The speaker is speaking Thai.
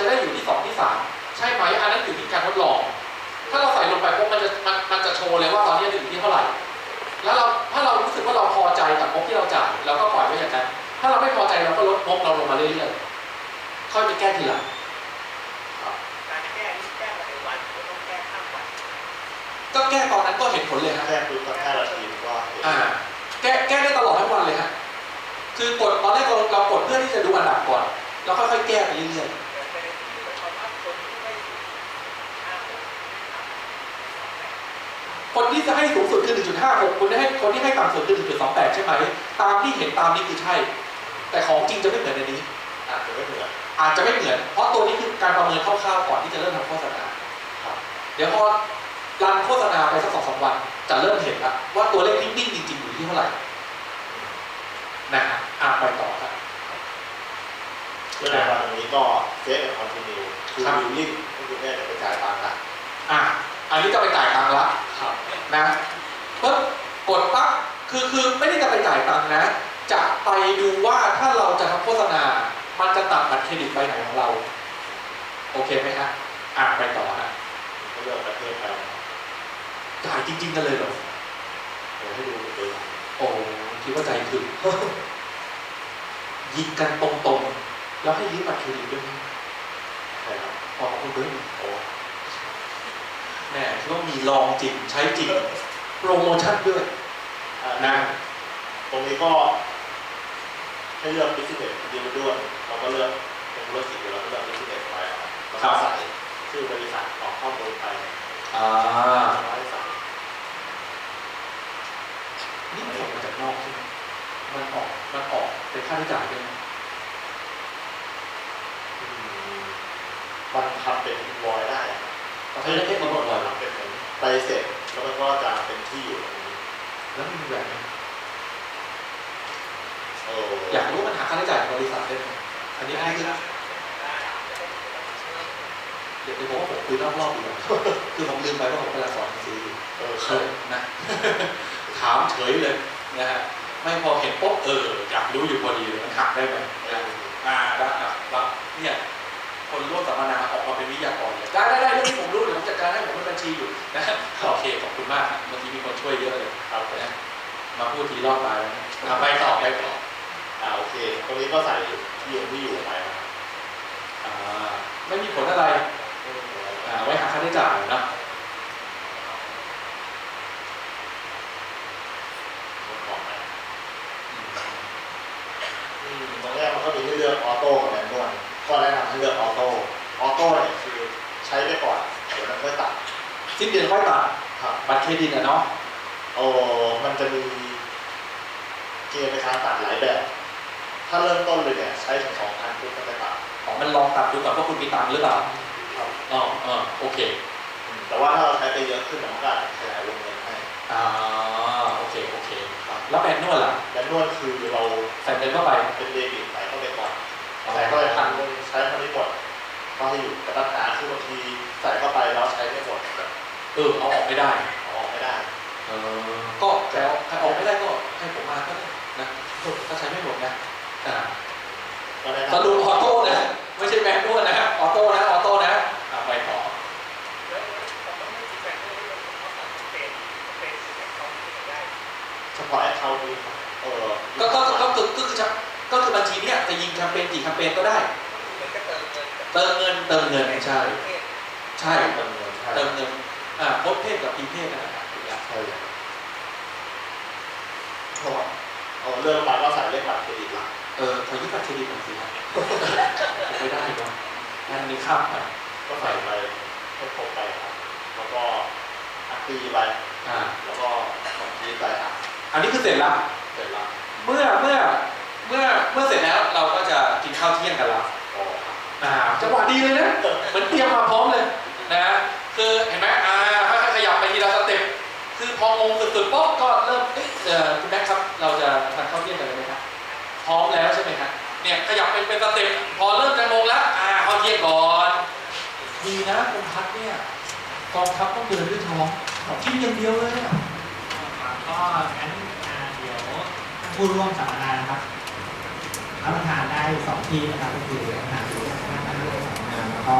จะได้อยู่ที่สองที่สามใช่ไหมอันนั้นอยู่ที่การทดลอง ถ้าเราใส่ลงไปปุ๊บมันจะมันมันจะโชว์เลยว่าตอนนี้จะอยู่ที่เท่าไหร่ แล้วเราถ้าเรารู้สึกว่าเราพอใจกับงบที่เราจ่ายเราก็ปล่อยไว้อย่างนั้น ถ้าเราไม่พอใจเราก็ลดงบเราลงมาเรื่อยๆค่อยไปแก้ทีหลังการจะแก้นี่แก้ภายในวันหรือต้องแก้ข้ามวันก็แก้ตอนนั้นก็เห็นผลเลยฮะแค่คือสักห้านาทีก็เห็นอ่าแก้แก้ได้ตลอดทั้งวันเลยฮะคือกดตอนแรกเราเรากดเพื่อที่จะดูอันดับก่อน แล้วค่อยๆแก้ไปเรื่อยแต่ประเด็นที่มันชอบว่าคนที่ไม่ถึงห้าหก ๆ คนที่จะให้สูงสุดคือ 1.56 คนที่ให้คนที่ให้ต่ำสุดคือ 1.28 ใช่ไหม ตามที่เห็นตามนี้คือใช่ แต่ของจริงจะไม่เหมือนในนี้ อาจจะไม่เหมือน อาจจะไม่เหมือน เพราะตัวนี้คือการประเมินคร่าวๆก่อนที่จะเริ่มทำโฆษณาครับ เดี๋ยวพอรันโฆษณาไปสักสองสามวัน จะเริ่มเห็นแล้วว่าตัวเลขที่นิ่งจริงๆอยู่ที่เท่าไหร่ นะฮะอะไปต่อครับเวลาตรงนี้ก็เซฟกับคอนติเนียคือครับวิลลิ่งก็คือแม่จะไปจ่ายตังค์ละอะ อันนี้จะไปจ่ายตังค์ละครับนะปุ๊บกดปั๊บคือคือไม่ได้จะไปจ่ายตังค์นะ จะไปดูว่าถ้าเราจะทำโฆษณา มันจะตัดบัตรเครดิตใบไหนของเรา โอเคไหมฮะอะไปต่อฮะก็เลือกประเทศไปจ่ายจริง ๆ กันเลยเหรอเดี๋ยวให้ดูเป็นตัวอย่างโอ้คิดว่าใจถึงยิงกันตรงๆ แล้วให้ยืมบัตรเครดิตด้วยนะใช่ครับขอบคุณด้วยโอ้ แหม่คิดว่ามีลองจริงใช้จริงโปรโมชั่นด้วยอ่านะตรงนี้ก็ให้เลือกบิสเนสดีมาด้วยเราก็เลือกเป็นธุรกิจอยู่แล้วก็เลือกบิสเนสไปครับแล้วก็ใส่ชื่อบริษัทออกข้อมูลไปอ่าแล้วให้ใส่นี่มันออกมาจากนอกใช่ไหมมันออกมันออกเป็นค่าใช้จ่ายด้วยนะอืมมันทำเป็นอินวอยได้อะเราใช้ได้แค่ที่นี้หมมันดเลยทำ เป็นเหมือนใบเสร็จแล้วมันก็จะเป็นที่อยู่ตรงนี้แล้วมีแบบไหนเอออยากรู้มันหาค่าใช้จ่ายของบริษัทได้ไหมอันนี้อันนี้คือได้เดี๋ยวไปบอกว่าผมคุยรอบๆดีกว่าคือผมลืมไปว่าผมกำลังสอนหนังสืออยู่เออเอใช่อนะถามเฉยเลยนะฮะไม่พอเห็นปุ๊บเอออยากรู้อยู่พอดีเลยมันหักได้ไหมนะอ่าได้อะแล้วเนี่ยคนร่วมสัมมนา ชีอยู่นะโอเคขอบคุณมากครับเมื่อกี้มีคนช่วยเยอะเลยครับนะมาพูดทีรอบตายแล้วนะอะไปต่อไปต่ออ่าโอเคตรงนี้ก็ใส่ที่อยู่ที่อยู่ไปนะครับอ่าไม่มีผลอะไรอ่าไว้หาค่าใช้จ่ายนะอืมตรงเนี้ยมันก็มีให้เลือกออโต้กับแมนนวลก็แนะนำให้เลือกออโต้ออโต้เนี่ยคือใช้ไปก่อนเดี๋ยวมันค่อยตัด สิ้นเดือนค่อยตัดครับบัตรเครดิตอะเนาะโอ้มันจะมีเกณฑ์ในการตัดหลายแบบ ถ้าเริ่มต้นเลยเนี่ยใช้ถึงสองพันปุ๊บก็จะตัดของมันลองตัดดูก่อนว่าคุณมีตังค์หรือเปล่าครับอ๋ออ๋อโอเคอืมแต่ว่าถ้าเราใช้ไปเยอะขึ้นเนี่ยมันก็อาจจะขยายวงเงินให้อ่าโอเคโอเคครับแล้วแมนนวลล่ะแมนนวลคือเราใส่เงินเข้าไปเป็นเดบิตใส่เข้าไปก่อนใส่เข้าไปพันหนึงใช้เท่านี้หมดก็ให้อยู่แต่ปัญหาคือบางทีใส่เข้าไปแล้วใช้ไม่หมดแบบ เออเอาออกไม่ได้เอาออกไม่ได้ เออก็แล้วถ้าออกไม่ได้ก็ให้ผมมาก็ได้นะถ้าใช้ไม่หมดนะอ่าก็แนะสนำรุปออโต้นะไม่ใช่แมนนวลนะออโต้นะออโต้นะอ่าไปต่อแล้วผมต้องไม่คิดแบบนี้เลยเพราะผมเป็นเป็นเป็นเขาที่ได้เฉพาะแอคเคาท์นี้ครับเออก็ก็ก็ก็คือก็คือจะก็คือบัญชีเนี้ยจะยิงแคมเปญกี่แคมเปญก็ได้เหมือนกับเติมเงินเติมเงินเติมเงินใช่ใช่เติมเงินใช่เติมเงินอ่าโพสต์เพศกับพรีเพศนะครับทุกอย่างใช่เพราะว่าเอาเรื่องมาก็ใส่เลขบัตรเครดิตหลักเออขอยึดบัตรเครดิตหน่อยสิครับไม่ได้เนาะงานนี้ข้ามไปก็ใส่ไปให้ครบไปครับแล้วก็อักตีไปอ่าแล้วก็คอมพิวต์ไปอะอันนี้คือเสร็จแล้วเสร็จแล้วเมื่อเมื่อเมื่อเมื่อเสร็จแล้วเราก็จะกินข้าวเที่ยงกันแล้วอ๋อครับอ่าจังหวะดีเลยนะเหมือนเตรียมมาพร้อมเลยนะคือเห็นไหม พองงสุดๆปุ๊บก็เริ่มเอ๊ะเอ่อคุณแม็กซ์ครับเราจะทานข้าวเที่ยงกันเลยไหมครับพร้อมแล้วใช่ไหมครับเนี่ยขยับเป็นเป็นสเต็ปพอเริ่มจะงงแล้วอ่าข้าวเที่ยงก่อนดีนะคุณพัดเนี่ยกองทัพต้องเดินด้วยท้องกินอย่างเดียวเลยอะครับก็งั้นอ่าเดี๋ยวผู้ร่วมสัมมนานะครับรับประทานได้สองที่นะครับก็คืออาหารหรืออาหารร่วมสัมมนาก็